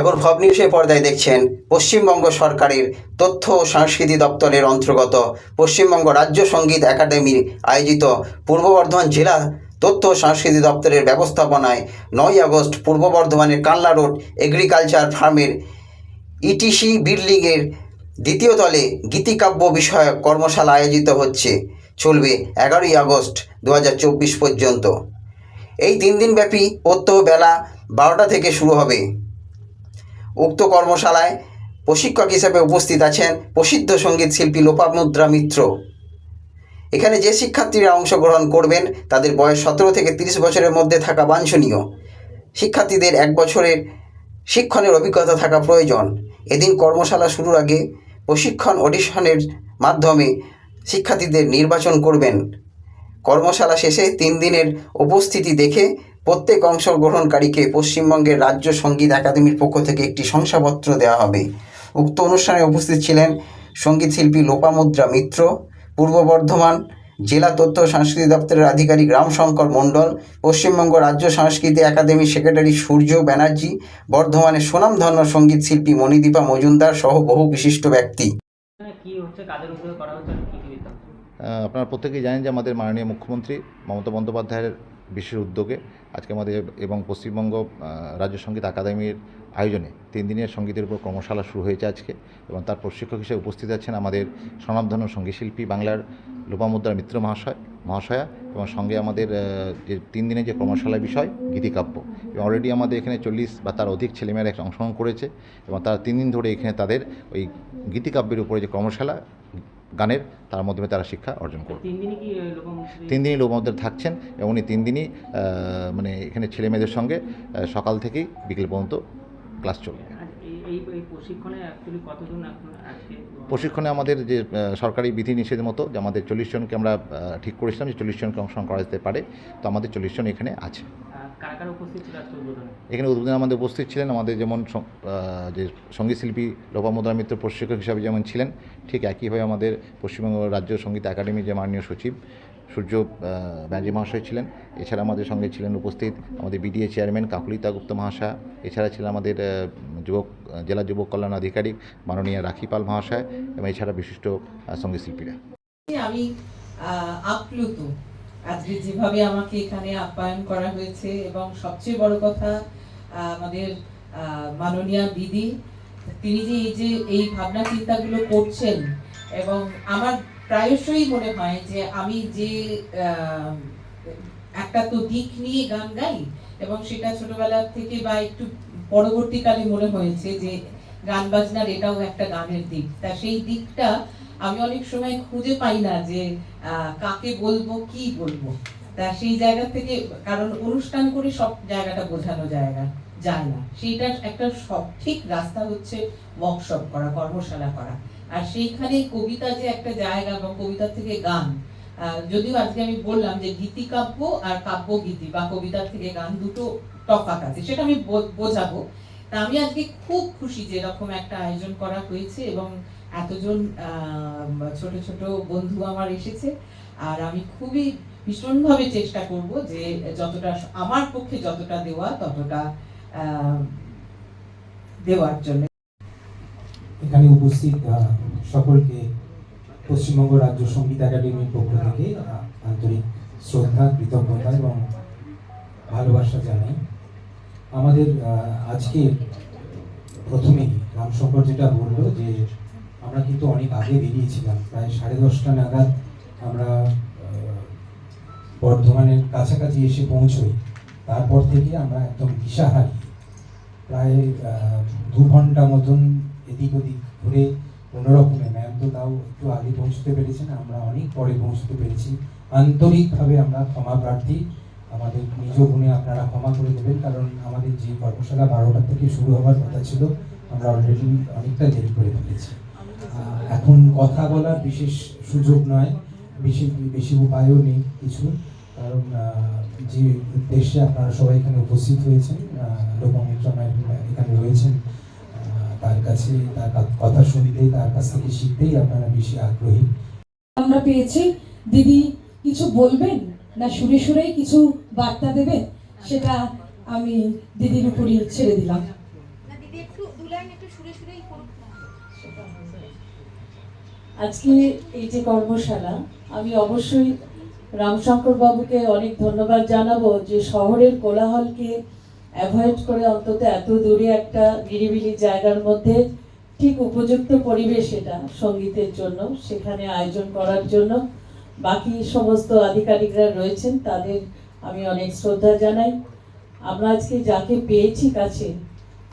এখন ফব নিউজের পর্দায় দেখছেন পশ্চিমবঙ্গ সরকারের তথ্য ও সংস্কৃতি দপ্তরের অন্তর্গত। পশ্চিমবঙ্গ রাজ্য সংগীত একাডেমির আয়োজিত পূর্ব বর্ধমান জেলা তথ্য ও সংস্কৃতি দপ্তরের ব্যবস্থাপনায় নয় আগস্ট পূর্ব বর্ধমানের কানলা রোড এগ্রিকালচার ফার্মের ইটিসি বিল্ডিংয়ের দ্বিতীয় তলে গীতিকাব্য বিষয়ক কর্মশালা আয়োজিত হচ্ছে। চলবে এগারোই আগস্ট দু হাজার চব্বিশ পর্যন্ত। এই তিন দিনব্যাপী প্রত্যহ বেলা বারোটা থেকে শুরু হবে। উক্ত কর্মশালায় প্রশিক্ষক হিসেবে উপস্থিত আছেন প্রসিদ্ধ সংগীত শিল্পী লোপামুদ্রা মিত্র। এখানে যে শিক্ষার্থীরা অংশগ্রহণ করবেন, তাদের বয়স সতেরো থেকে তিরিশ বছরের মধ্যে থাকা বাঞ্ছনীয়। শিক্ষার্থীদের এক বছরের শিক্ষণের অভিজ্ঞতা থাকা প্রয়োজন। এদিন কর্মশালা শুরুর আগে প্রশিক্ষণ অডিশনের মাধ্যমে শিক্ষার্থীদের নির্বাচন করবেন। কর্মশালা শেষে তিন দিনের উপস্থিতি দেখে প্রত্যেক অংশগ্রহণকারীকে পশ্চিমবঙ্গের রাজ্য সংগীত একাডেমির পক্ষ থেকে একটি শংসাপত্র দেওয়া হবে। উক্ত অনুষ্ঠানে উপস্থিত ছিলেন সংগীত শিল্পী লোপামুদ্রা মিত্র পূর্ব বর্ধমান জেলা তথ্য ও সংস্কৃতি দপ্তরের আধিকারিক রামশঙ্কর মণ্ডল পশ্চিমবঙ্গ রাজ্য সংস্কৃতি একাডেমির সেক্রেটারি সূর্য ব্যানার্জি বর্ধমানের সুনামধন্য সংগীত শিল্পী মণিদীপা মজুমদার সহ বহু বিশিষ্ট ব্যক্তি। আপনারা প্রত্যেকেই জানেন যে আমাদের মাননীয় মুখ্যমন্ত্রী মমতা বন্দ্যোপাধ্যায়ের বিশেষ উদ্যোগে আজকে আমাদের এবং পশ্চিমবঙ্গ রাজ্য সংগীত একাডেমির আয়োজনে তিন দিনের সঙ্গীতের উপর কর্মশালা শুরু হয়েছে আজকে এবং তার প্রশিক্ষক হিসেবে উপস্থিত আছেন আমাদের স্বনামধন্য সঙ্গীতশিল্পী বাংলার লোপামুদ্রা মিত্র মহাশয়। মহাশয়া এবং সঙ্গে আমাদের যে তিন দিনের যে কর্মশালার বিষয় গীতিকাব্য। এবং অলরেডি আমাদের এখানে চল্লিশ বা তার অধিক ছেলেমেয়েরা এখানে অংশগ্রহণ করেছে এবং তারা তিন দিন ধরে এখানে তাদের ওই গীতিকাব্যের উপরে যে কর্মশালা গানের তার মাধ্যমে তারা শিক্ষা অর্জন করবে। তিন দিনই লোকমধ্যে থাকছেন এবং উনি তিন দিনই মানে এখানে ছেলেমেয়েদের সঙ্গে সকাল থেকেই বিকেল পর্যন্ত ক্লাস চলবে। প্রশিক্ষণে অ্যাকচুয়ালি কতজন এখন আজকে প্রশিক্ষণে আমাদের যে সরকারি বিধি নিষেধ মতো যে আমাদের চল্লিশ জনকে আমরা ঠিক করেছিলাম যে চল্লিশ জনকে অংশগ্রহণ করা যেতে পারে তো আমাদের চল্লিশ জন এখানে আছে। এখানে উদ্বোধনে আমাদের উপস্থিত ছিলেন আমাদের যেমন যে সংগীত শিল্পী লোপামুদ্রা মিত্র প্রশিক্ষক হিসাবে যেমন ছিলেন ঠিক একইভাবে আমাদের পশ্চিমবঙ্গ রাজ্য সংগীত একাডেমির যে মাননীয় সচিব সূর্য ব্যানার্জি মহাশয় ছিলেন। এছাড়া আমাদের সঙ্গে ছিলেন উপস্থিত আমাদের বিডিএ চেয়ারম্যান কাকুলিতা গুপ্ত মহাশয়। এছাড়া ছিলেন আমাদের যুবক, জেলা যুবক কল্যাণ আধিকারিক মাননীয় রাখি পাল মহাশয় এবং এছাড়া বিশিষ্ট সংগীত শিল্পীরা। আমি আপ্লুত। আজকে যেভাবে আমাকে এখানে আপ্যায়ন করা হয়েছে এবং সবচেয়ে বড় কথা আমাদের দিদি, তিনি যে এই যে এই ভাবনা চিন্তাগুলো করছেন এবং আমার প্রায়শই মনে হয় যে আমি যে একটা তো দিক নিয়ে গান গাই, এবং সেটা ছোটবেলা থেকে বা একটু পরবর্তীকালে মনে হয়েছে যে গান বাজনার এটাও একটা গানের দিক। তা সেই দিকটা আমি অনেক সময় খুঁজে পাই না যে কাকে বলব, কি বলব। তা সেই জায়গা থেকে, কারণ অনুষ্ঠান করে সব জায়গাটা বোঝানো জায়গা, যায় না। সেইটার একটা সঠিক রাস্তা হচ্ছে ওয়ার্কশপ করা, কর্মশালা করা। আর সেইখানে কবিতা যে একটা জায়গা বা কবিতা থেকে গান যদিও আজকে আমি বললাম যে গীতিকাব্য আর কাব্য গীতি বা কবিতা থেকে গান দুটো তফাৎ আছে, সেটা আমি বোঝাবো। তা আমি আজকে খুব খুশি যে এরকম একটা আয়োজন করা হয়েছে এবং এতজন ছোট ছোট বন্ধু আমার এসেছে। আর আমি খুবই ভীষণভাবে চেষ্টা করব যে যতটা আমার পক্ষে যতটা দেওয়া, ততটা দেওয়ার জন্য। এখানে উপস্থিত সকলকে পশ্চিমবঙ্গ রাজ্য সংগীত একাডেমির পক্ষ থেকে আন্তরিক শ্রদ্ধা, কৃতজ্ঞতা এবং ভালোবাসা জানাই। আমাদের আজকে প্রথমেই রামশঙ্কর যেটা বলল যে, আমরা কিন্তু অনেক আগে বেরিয়েছিলাম, প্রায় সাড়ে দশটা নাগাদ আমরা বর্ধমানের কাছাকাছি এসে পৌঁছই। তারপর থেকে আমরা একদম দিশাহারি, প্রায় দু ঘণ্টা মতন এদিক ওদিক ঘুরে কোনোরকমে ম্যাম তো তাও একটু আগে পৌঁছতে পেরেছেন, আমরা অনেক পরে পৌঁছতে পেরেছি। আন্তরিকভাবে আমরা ক্ষমা প্রার্থী, আমাদের নিজ গুণে আপনারা ক্ষমা করে দেবেন, কারণ আমাদের যে কর্মশালা বারোটা থেকে শুরু হওয়ার কথা ছিল, আমরা অলরেডি অনেকটা দেরি করে ফেলেছি। এখন কথা বলার বিশেষ সুযোগ নয়, বেশি বেশি উপায়ও নেই কিছু, কারণ যে উদ্দেশ্যে আপনারা সবাই এখানে উপস্থিত হয়েছেন লোকমিত্র এখানে রয়েছেন তার কাছে তার কথা শুনতেই তার কাছ থেকে শিখতেই আপনারা বেশি আগ্রহী। আমরা পেয়েছি। দিদি কিছু বলবেন? না সুরে সুরেই কিছু বার্তা দেবেন? সেটা আমি দিদির উপরই ছেড়ে দিলাম। না দিদি একটু একটু দু লাইন একটু সুরে সুরেই করুক না আজকে এই যে কর্মশালা আমি অবশ্যই রামশঙ্কর বাবুকে অনেক ধন্যবাদ জানাব যে শহরের কোলাহলকে অ্যাভয়েড করে অন্তত এত দূরে একটা নিরিবিলি জায়গার মধ্যে ঠিক উপযুক্ত পরিবেশ এটা সঙ্গীতের জন্য, সেখানে আয়োজন করার জন্য। বাকি সমস্ত আধিকারিকরা রয়েছেন, তাদের আমি অনেক শ্রদ্ধা জানাই। আমরা আজকে যাকে পেয়েছি কাছে,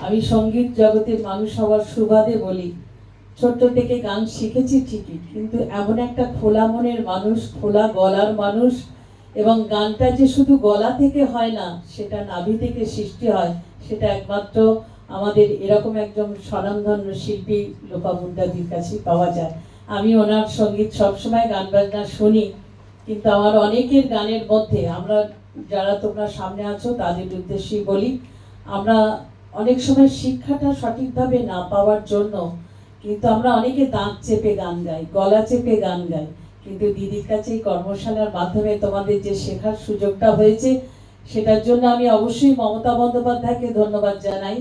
আমি সংগীত জগতের মানুষ হওয়ার সুবাদে বলি, ছোট্ট থেকে গান শিখেছি ঠিকই, কিন্তু এমন একটা খোলা মনের মানুষ, খোলা গলার মানুষ এবং গানটা যে শুধু গলা থেকে হয় না, সেটা নাভি থেকে সৃষ্টি হয়, সেটা একমাত্র আমাদের এরকম একজন স্বনামধন্য শিল্পী লোপা মুন্ডাদির কাছে পাওয়া যায়। আমি ওনার সংগীত সবসময় গান বাজনা শুনি, কিন্তু আমার অনেকের গানের মধ্যে, আমরা যারা তোমরা সামনে আছো তাদের উদ্দেশ্যেই বলি, আমরা অনেক সময় শিক্ষাটা সঠিকভাবে না পাওয়ার জন্য কিন্তু আমরা অনেকে দাঁত চেপে গান গাই, গলা চেপে গান গাই। কিন্তু দিদির কাছে এই কর্মশালার মাধ্যমে তোমাদের যে শেখার সুযোগটা হয়েছে, সেটার জন্য আমি অবশ্যই মমতা বন্দ্যোপাধ্যায়কে ধন্যবাদ জানাই।